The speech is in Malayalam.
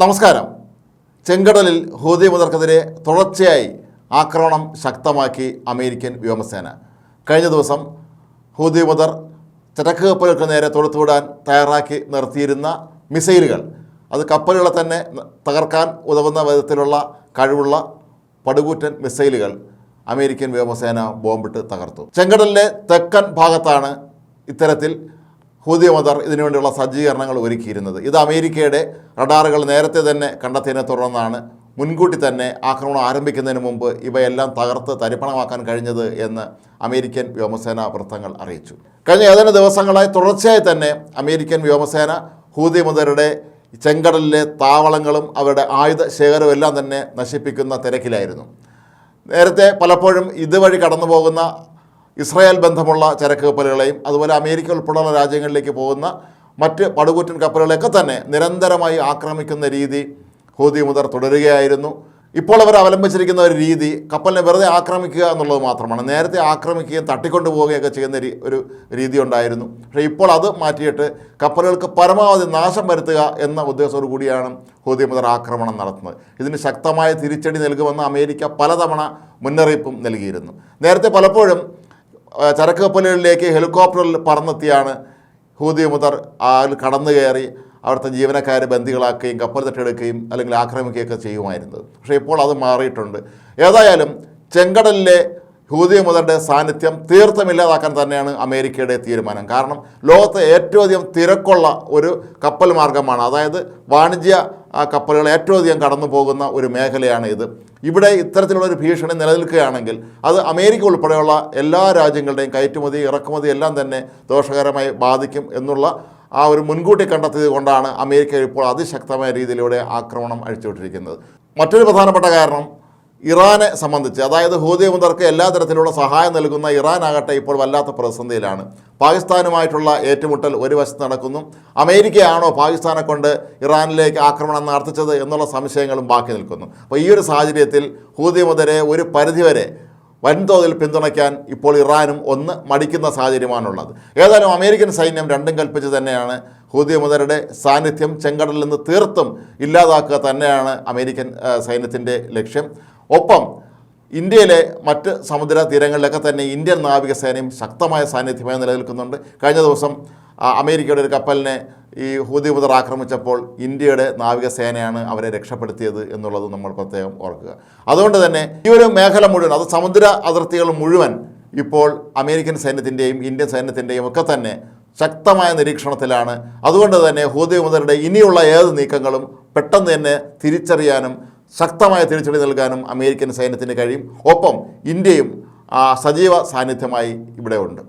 നമസ്കാരം. ചെങ്കടലിൽ ഹൂതി മുതർക്കെതിരെ തുടർച്ചയായി ആക്രമണം ശക്തമാക്കി അമേരിക്കൻ വ്യോമസേന. കഴിഞ്ഞ ദിവസം ഹൂതി മുതർ ചരക്ക് കപ്പലുകൾക്ക് നേരെ തൊടുത്തുവിടാൻ തയ്യാറാക്കി നിർത്തിയിരുന്ന മിസൈലുകൾ. അത് കപ്പലുകളെ തന്നെ തകർക്കാൻ ഉതകുന്ന വിധത്തിലുള്ള കഴിവുള്ള പടുകൂറ്റൻ മിസൈലുകൾ അമേരിക്കൻ വ്യോമസേന ബോംബിട്ട് തകർത്തു. ചെങ്കടലിലെ തെക്കൻ ഭാഗത്താണ് ഇത്തരത്തിൽ ഹൂതി മദർ ഇതിനുവേണ്ടിയുള്ള സജ്ജീകരണങ്ങൾ ഒരുക്കിയിരുന്നത്. ഇത് അമേരിക്കയുടെ റഡാറുകൾ നേരത്തെ തന്നെ കണ്ടെത്തിയതിനെ തുടർന്നാണ് മുൻകൂട്ടി തന്നെ ആക്രമണം ആരംഭിക്കുന്നതിന് മുമ്പ് ഇവയെല്ലാം തകർത്ത് തരിപ്പണമാക്കാൻ കഴിഞ്ഞത് എന്ന് അമേരിക്കൻ വ്യോമസേന വൃത്തങ്ങൾ അറിയിച്ചു. കഴിഞ്ഞ ഏതാനും ദിവസങ്ങളായി തുടർച്ചയായി തന്നെ അമേരിക്കൻ വ്യോമസേന ഹൂതി മുതരുടെ ചെങ്കടലിലെ താവളങ്ങളും അവരുടെ ആയുധ ശേഖരവും എല്ലാം തന്നെ നശിപ്പിക്കുന്ന തിരക്കിലായിരുന്നു. നേരത്തെ പലപ്പോഴും ഇതുവഴി കടന്നു പോകുന്ന ഇസ്രായേൽ ബന്ധമുള്ള ചരക്ക് കപ്പലുകളെയും അതുപോലെ അമേരിക്ക ഉൾപ്പെടെയുള്ള രാജ്യങ്ങളിലേക്ക് പോകുന്ന മറ്റ് പടുകൂറ്റൻ കപ്പലുകളെയൊക്കെ തന്നെ നിരന്തരമായി ആക്രമിക്കുന്ന രീതി ഹൂതി മുതർ തുടരുകയായിരുന്നു. ഇപ്പോൾ അവർ അവലംബിച്ചിരിക്കുന്ന ഒരു രീതി കപ്പലിനെ വെറുതെ ആക്രമിക്കുക എന്നുള്ളത് മാത്രമാണ്. നേരത്തെ ആക്രമിക്കുകയും തട്ടിക്കൊണ്ടു പോവുകയൊക്കെ ചെയ്യുന്ന ഒരു രീതി ഉണ്ടായിരുന്നു. പക്ഷേ ഇപ്പോൾ അത് മാറ്റിയിട്ട് കപ്പലുകൾക്ക് പരമാവധി നാശം വരുത്തുക എന്ന ഉദ്ദേശത്തോടു കൂടിയാണ് ഹൂതി മുതർ ആക്രമണം നടത്തുന്നത്. ഇതിന് ശക്തമായ തിരിച്ചടി നൽകുമെന്ന് അമേരിക്ക പലതവണ മുന്നറിയിപ്പും നൽകിയിരുന്നു. നേരത്തെ പലപ്പോഴും ചരക്ക് കപ്പലുകളിലേക്ക് ഹെലികോപ്റ്ററിൽ പറന്നെത്തിയാണ് ഹൂതി മുതർ. അതിൽ കടന്നു കയറി അവിടുത്തെ ജീവനക്കാരെ ബന്ദികളാക്കുകയും കപ്പൽ തട്ടിയെടുക്കുകയും അല്ലെങ്കിൽ ആക്രമിക്കുകയൊക്കെ ചെയ്യുമായിരുന്നത് പക്ഷേ ഇപ്പോൾ അത് മാറിയിട്ടുണ്ട്. ഏതായാലും ചെങ്കടലിലെ ഹൂതി മുതലുടെ സാന്നിധ്യം തീർത്ഥമില്ലാതാക്കാൻ തന്നെയാണ് അമേരിക്കയുടെ തീരുമാനം. കാരണം ലോകത്തെ ഏറ്റവും അധികം തിരക്കുള്ള ഒരു കപ്പൽ മാർഗമാണ് അതായത് വാണിജ്യ കപ്പലുകൾ ഏറ്റവും അധികം കടന്നു പോകുന്ന ഒരു മേഖലയാണ് ഇത്. ഇവിടെ ഇത്തരത്തിലുള്ള ഒരു ഭീഷണി നിലനിൽക്കുകയാണെങ്കിൽ അത് അമേരിക്ക ഉൾപ്പെടെയുള്ള എല്ലാ രാജ്യങ്ങളുടെയും കയറ്റുമതി ഇറക്കുമതി എല്ലാം തന്നെ ദോഷകരമായി ബാധിക്കും എന്നുള്ള ആ ഒരു മുൻകൂട്ടി കണ്ടെത്തിയത് കൊണ്ടാണ് അമേരിക്ക ഇപ്പോൾ അതിശക്തമായ രീതിയിലൂടെ ആക്രമണം അഴിച്ചുവിട്ടിരിക്കുന്നത്. മറ്റൊരു പ്രധാനപ്പെട്ട കാരണം ഇറാനെ സംബന്ധിച്ച് അതായത് ഹൂതി മുതർക്ക് എല്ലാ തരത്തിലുള്ള സഹായം നൽകുന്ന ഇറാൻ ആകട്ടെ ഇപ്പോൾ വല്ലാത്ത പ്രതിസന്ധിയിലാണ്. പാകിസ്ഥാനുമായിട്ടുള്ള ഏറ്റുമുട്ടൽ ഒരു വശത്ത് നടക്കുന്നു. അമേരിക്കയാണോ പാകിസ്ഥാനെ കൊണ്ട് ഇറാനിലേക്ക് ആക്രമണം നടത്തിച്ചത് എന്നുള്ള സംശയങ്ങളും ബാക്കി നിൽക്കുന്നു. അപ്പോൾ ഈ ഒരു സാഹചര്യത്തിൽ ഹൂതി മുതരെ ഒരു പരിധിവരെ വൻതോതിൽ പിന്തുണയ്ക്കാൻ ഇപ്പോൾ ഇറാനും ഒന്ന് മടിക്കുന്ന സാഹചര്യമാണുള്ളത്. ഏതായാലും അമേരിക്കൻ സൈന്യം രണ്ടും കൽപ്പിച്ച് തന്നെയാണ് ഹൂതി മുതരുടെ സാന്നിധ്യം ചെങ്കടലിൽ നിന്ന് തീർത്തും ഇല്ലാതാക്കുക തന്നെയാണ് അമേരിക്കൻ സൈന്യത്തിന്റെ ലക്ഷ്യം. ഒപ്പം ഇന്ത്യയിലെ മറ്റ് സമുദ്ര തീരങ്ങളിലൊക്കെ തന്നെ ഇന്ത്യൻ നാവികസേനയും ശക്തമായ സാന്നിധ്യമായി നിലനിൽക്കുന്നുണ്ട്. കഴിഞ്ഞ ദിവസം അമേരിക്കയുടെ ഒരു കപ്പലിനെ ഈ ഹൂതി മുതർ ആക്രമിച്ചപ്പോൾ ഇന്ത്യയുടെ നാവികസേനയാണ് അവരെ രക്ഷപ്പെടുത്തിയത് എന്നുള്ളത് നമ്മൾ പ്രത്യേകം ഓർക്കുക. അതുകൊണ്ട് തന്നെ ഈ ഒരു മേഖല മുഴുവൻ അത് സമുദ്ര അതിർത്തികൾ മുഴുവൻ ഇപ്പോൾ അമേരിക്കൻ സൈന്യത്തിന്റെയും ഇന്ത്യൻ സൈന്യത്തിന്റെയും ഒക്കെ തന്നെ ശക്തമായ നിരീക്ഷണത്തിലാണ്. അതുകൊണ്ട് തന്നെ ഹൂതി മുതലുടെ ഇനിയുള്ള ഏത് നീക്കങ്ങളും പെട്ടെന്ന് തന്നെ തിരിച്ചറിയാനും ശക്തമായ തിരിച്ചടി നൽകാനും അമേരിക്കൻ സൈന്യത്തിന് കഴിയും. ഒപ്പം ഇന്ത്യയും സജീവ സാന്നിധ്യമായി ഇവിടെ ഉണ്ട്.